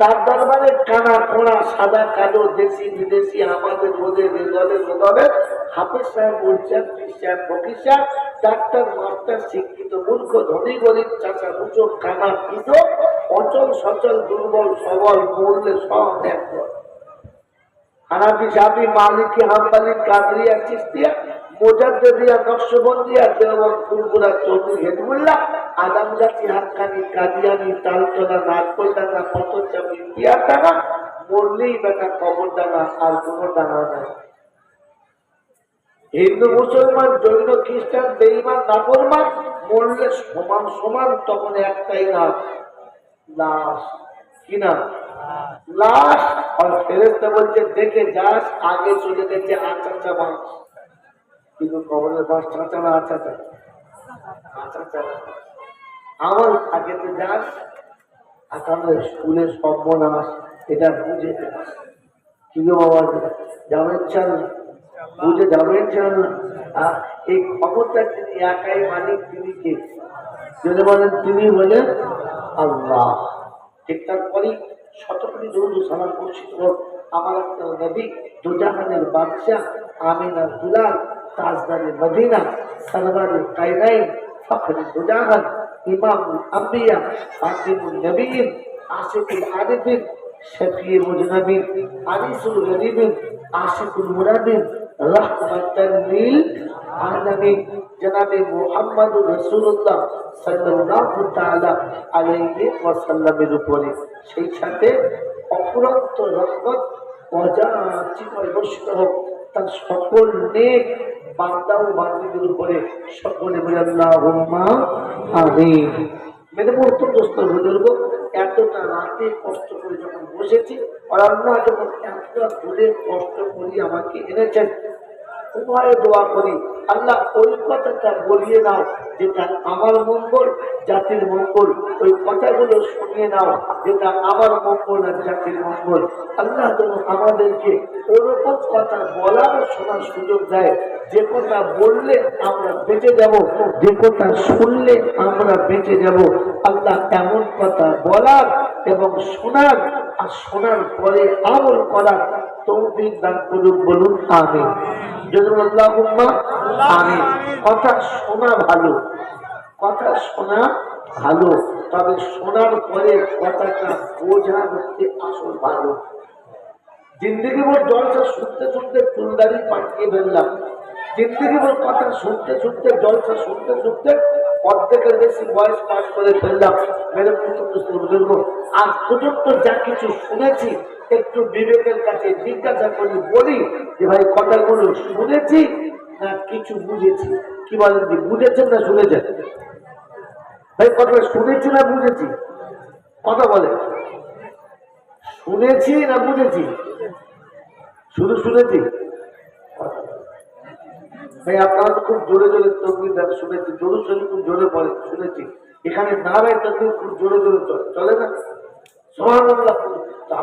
তার দরবারে কানা কোনা সাদা, কালো, দেশি, বিদেশি, আমাদের, ওদের দলের ও হাফিজ সাহেব উজ্জান পীর সাহেব, ফকির সাহেব, ডাক্তার, মাস্টার, শিক্ষিত, মূর্খ, ধনী, গরিব, চাচা মুচো কানা, পিটো, অচল, সচল, দুর্বল, সবল, মরলে সব একদল হানাফি সাহাবি মালিকি, হাম্বালি, কাদরিয়া, চিস্তিয়া মোজাদ্দিয়া নকশবন্দিয়া দেওয়ান ফুলপুরা চৌধুরী হেদমুল্লাহ আদাম জাতি হাক্কানি, কাদিয়ানি, তালতলা, নাগপল্লানা পতচাপি পিয়ার দানা মরলেই বেটা কবর দানা আর কোনো দানা নাই। হিন্দু, মুসলমান, জৈন, খ্রিস্টান বেইমান নাফরমান, মরলে সমান সমান তখন একটাই না লাশ। কি না? লাশ। আর ফেরেস্তা বলছে, দেখে যাস, আগে চলে গেছে আচাচা মাছ কিন্তু কবরের বাস চাচা না আচাচা? আচাচা আমার আগে তো যাস, আর তাহলে স্কুলের সর্বনাশ, এটা বুঝে কি বাবা, যাবেন চান বুঝে যাবেন চান এই ক্ষমতা তিনি একাই মালিক তিনি কে? যদি বলেন তিনি বলেন আল্লাহ। ঠিক তারপরেই শতকরি দৌড় সালাম করছিল আমার একটা নবী, দুজাহানের বাদশাহ আমিনা দুলাল তাজদারে মদিনা সরবারে কায়নাইন ফখরে দুজাহান ইমামুল আম্বিয়া ফাতিমুল নবীন, আশিকুল আরিফিন আনিসুল আশিকুল মুরাদিন সেই সাথে হোক, তার সকল ও উপরে। সকলে আমিন মেরে অত্যন্ত বুজুর্গ এতটা রাতে কষ্ট করে যখন বসেছি, আর আল্লাহ যখন এতটা দূরে কষ্ট করে আমাকে এনেছেন উভয়ে দোয়া করি। আল্লাহ ওই কথাটা বলিয়ে নাও যেটা আমার মঙ্গল, জাতির মঙ্গল। ওই কথাগুলো শুনিয়ে নাও যেটা আমার মঙ্গল আর জাতির মঙ্গল। আল্লাহ যেন আমাদেরকে ওরকম কথা বলার শোনার সুযোগ দেয়। যে কথা বললে আমরা বেঁচে যাব, যে কথা শুনলে আমরা বেঁচে যাব। আল্লাহ এমন কথা বলার এবং শোনার আর শোনার পরে আমল করার তৌফিক দান করুন বলুন আমি আমি কথা শোনা ভালো। কথা শোনা ভালো। তবে শোনার পরে বোঝা আসল ভালো। জিন্দগি ভোর জলটা শুনতে শুনতে ফুলদারি পাঠিয়ে ফেললাম। জিন্দগি কথা শুনতে শুনতে, জলসা শুনতে শুনতে অর্ধেকের বেশি বয়স পাস করে ফেললাম। মেরে বুজুর্গ আর পর্যন্ত যা কিছু শুনেছি, একটু বিবেকের কাছে জিজ্ঞাসা করি বলি যে ভাই, কথাগুলো শুনেছি না কিছু বুঝেছি? কি বলেন যে বুঝেছেন না শুনেছেন? ভাই কথা শুনেছি না বুঝেছি? কথা বলে শুনেছি না বুঝেছি? শুধু শুনেছি? ভাই, আপনারা খুব জোরে জোরে তকবির দেন শুনেছি জোরে শরীর খুব জোরে বলে শুনেছি। এখানে নারায় তকবির খুব জোরে জোরে চলে চলে না?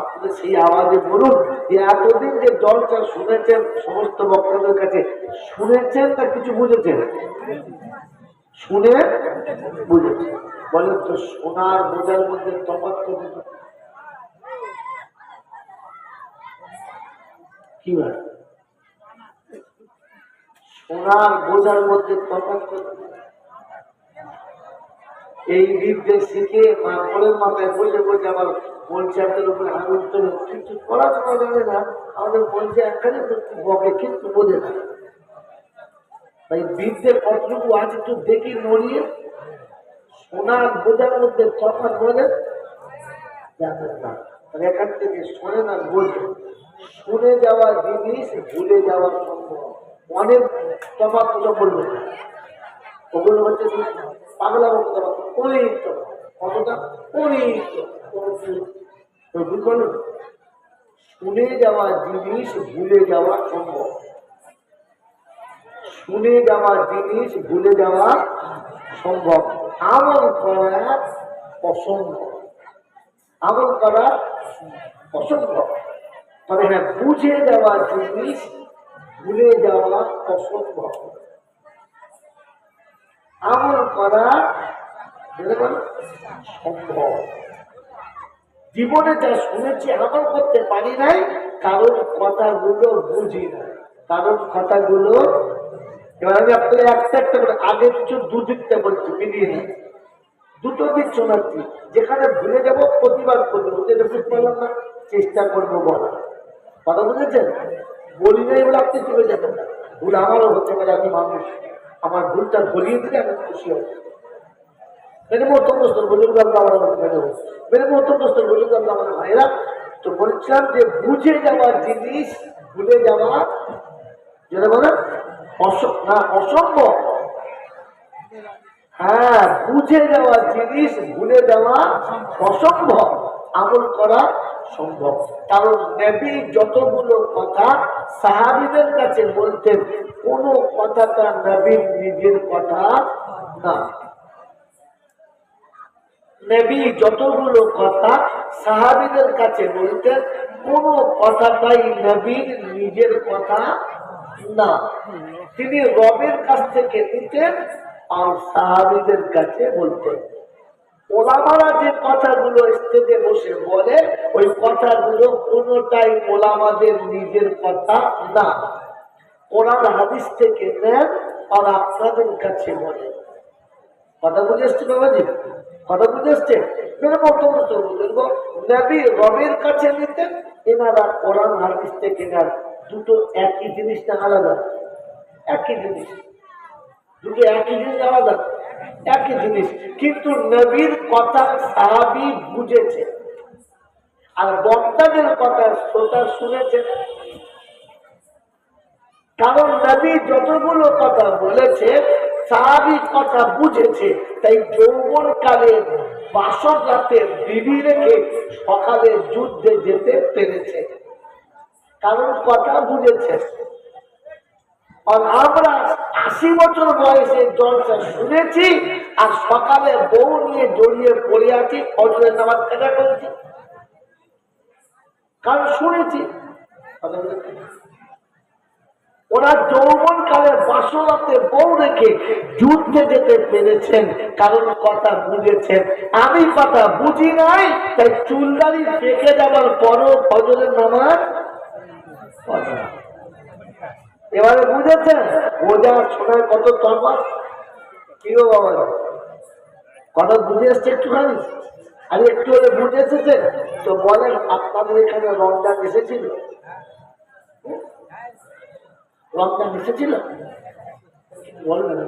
আপনাদের সেই আওয়াজে বলুন যে এতদিন যে জলটা শুনেছেন, সমস্ত বক্তাদের কাছে, শুনেছেন না কিছু বুঝেছেন? শুনে বুঝেছেন। বলেন তো সোনার বোঝার মধ্যে তফাৎ কি হয় সোনার বোঝার মধ্যে এই বিদ্যে শিখে মায়ের মাথায় বসে বসে আবার পঞ্চায়েতের উপরে আঙুল তোলে কিছু পড়াশোনা যাবে না, আমাদের পঞ্চায়েত বকে কিন্তু বোঝে না। তাই বিদ্যে কতটুকু আছে একটু দেখি নড়িয়ে সোনার বোঝার মধ্যে তফাৎ বলে জানেন না। এখান থেকে শোনেন আর বোঝে শুনে যাওয়া জিনিস ভুলে যাওয়া সম্ভব। অনেক তফাৎ কথা বলবে ওগুলো হচ্ছে পাগলা বক্তা অনেক তফাৎ। কতটা? অনেক শুনে যাওয়া জিনিস ভুলে যাওয়া সম্ভব। শুনে যাওয়া জিনিস ভুলে যাওয়া সম্ভব। আমল করা অসম্ভব। আমল করা অসম্ভব। তবে হ্যাঁ বুঝে যাওয়া জিনিস ভুলে যাওয়া অসম্ভব। আমল করা সম্ভব জীবনে যা শুনেছি, আমল করতে পারি নাই, কারণ কথাগুলো বুঝি না। কারণ কথাগুলো, এবার আমি একটা একটা করে আগে কিছু দুদিকটা বলছি, মিলিয়ে না দুটো দিক শোনাচ্ছি, যেখানে ভুলে যাব, প্রতিবাদ করব। যেটা বুঝতে পারলাম না, চেষ্টা করব বলা কথা বুঝেছেন? বলি নাই বলে আপনি চলে যাবেন না। ভুল আমারও হতে পারে আমি মানুষ। আমার ভুলটা দিলে আমি খুশি হব। মেরে আমার মেরে আল্লাহ আমার ভাইরা। তো বলছিলাম যে বুঝে যাওয়ার জিনিস, ভুলে যাওয়া যেটা অস- না, অসম্ভব। হ্যাঁ বুঝে যাওয়া জিনিস, ভুলে যাওয়া অসম্ভব। আমল করা সম্ভব। কারণ নবী যতগুলো কথা সাহাবিদের কাছে বলতেন, কোনো কথাটা নবীর নিজের কথা না। নবী যতগুলো কথা সাহাবিদের কাছে বলতেন, কোনো কথাটাই নবীর নিজের কথা না। তিনি রবের কাছ থেকে নিতেন আর সাহাবিদের কাছে বলতেন। ওলামারা যে কথাগুলো স্টেজে বসে বলে, ওই কথাগুলো কোনোটাই ওলামাদের নিজের কথা না। কোরআন হাদিস থেকে নেন আর আপনাদের কাছে বলেন কথা বুঝে এসছে বাবাজি? কথা বুঝে এসছে? মেরে রবের কাছে নিতেন, এনারা কোরআন হাদিস থেকে নেন। দুটো একই জিনিস না আলাদা? একই জিনিস। দুটো একই জিনিস আলাদা? একই জিনিস, কিন্তু নবীর কথা সাহাবি বুঝেছে। আর বক্তাদের কথা শ্রোতা শুনেছে। কারণ নবী যতগুলো কথা বলেছে, সাহাবি কথা বুঝেছে। তাই যৌবন কালে বাসর রাতে বিবি রেখে সকালে যুদ্ধে যেতে পেরেছে। কারণ কথা বুঝেছে। আর আমরা আশি বছর বয়সে জলসা শুনেছি আর সকালে বউ নিয়ে জড়িয়ে পড়ে আছি অজরের নামাজ কাজা করেছি কারণ শুনেছি কথা? ওরা যৌবন কালে বাসনাতে বউ রেখে যুদ্ধে যেতে পেরেছেন, কারণ কথা বুঝেছেন আমি কথা বুঝি নাই, তাই চুলদারি পেকে যাবার পরও ফজরের নামাজ না। এবারে বুঝেছেন? বোঝা শোনার কত তফাৎ কি বাবা? কথা বুঝে এসছে একটুখানি? আর একটু হলে বুঝে এসেছে? তো বলেন, আপনাদের এখানে রমজান এসেছিল? রমজান এসেছিল? বলবেন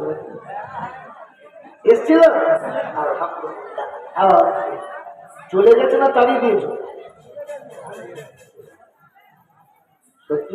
এসছিল? চলে গেছে না তাড়িয়ে দিয়েছ? সত্যি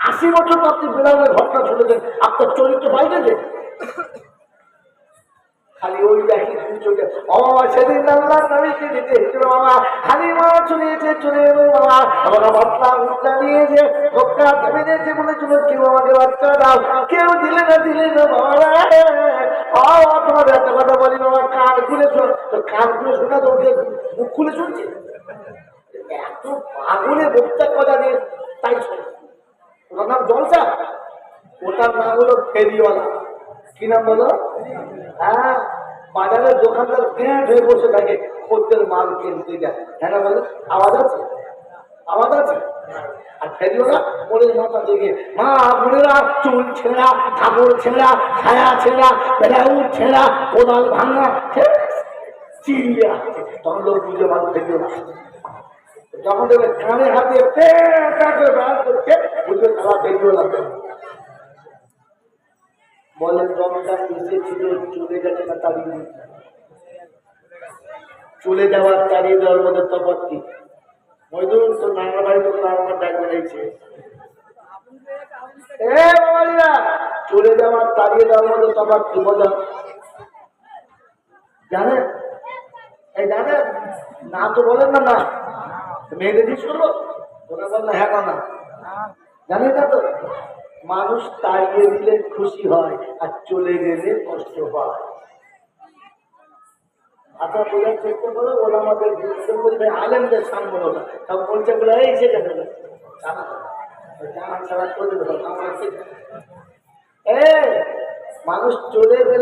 আশি বছর তো আপনি বেড়ালের ঘটনা শুনেছেন। আপনার চরিত্র বাইরে যে? খালি ওই দেখি চলে ও, সেদিন বাবা খালি মা চলে চলে বাবা নিয়ে যে কেউ দাও। দিলে না দিলে না বাবা। ও, তোমার একটা কথা বলি বাবা কান খুলে কান খুলে শোনা তো মুখ খুলে শুনছি এত পাগলে মুখটা কথা দিয়ে তাই ওটার নাম জলসা? ওটার নাম হলো ফেরিওয়ালা। কি নাম বলো? হ্যাঁ বাজারের দোকানদার প্যান্ট হয়ে বসে থাকে, খদ্দের মাল কিনতে যায়। হ্যাঁ বলো? আওয়াজ আছে? আওয়াজ আছে? আর ফেরিওয়ালা ওদের মাথা দেখে, মা, বোনেরা, চুল ছেঁড়া, কাপড় ছেঁড়া, ছায়া ছেঁড়া বেড়াউট ছেঁড়া, কোদাল ভাঙা আসছে তখন লোক বুঝে মাল ফেরিওয়ালা। যখন কানে হাতে চলে গেছে না চলে যাওয়ার তাড়িয়ে দেওয়ার মধ্যে তফাৎ কি? মজদুর তো নানা বাড়ি তো আমার ডাক বেড়াইছে চলে যাওয়ার তাড়িয়ে দেওয়ার মধ্যে তফাৎ কি বোঝা জানেন? জানেন? না তো বলেন না না। মেয়েদের জিজ্ঞেস করব ওরা বলল হ্যাঁ না জানি না তো, মানুষ তাড়িয়ে দিলে খুশি হয় আর চলে গেলে কষ্ট হয়। আচ্ছা বোঝার চেষ্টা করো, ওরা আমাদের বলবে আলেমদের সামনে ওরা সব বলছে বলে, এই সে জানা জানা ছাড়া করে দেবো আমার মানুষ চলে গেলে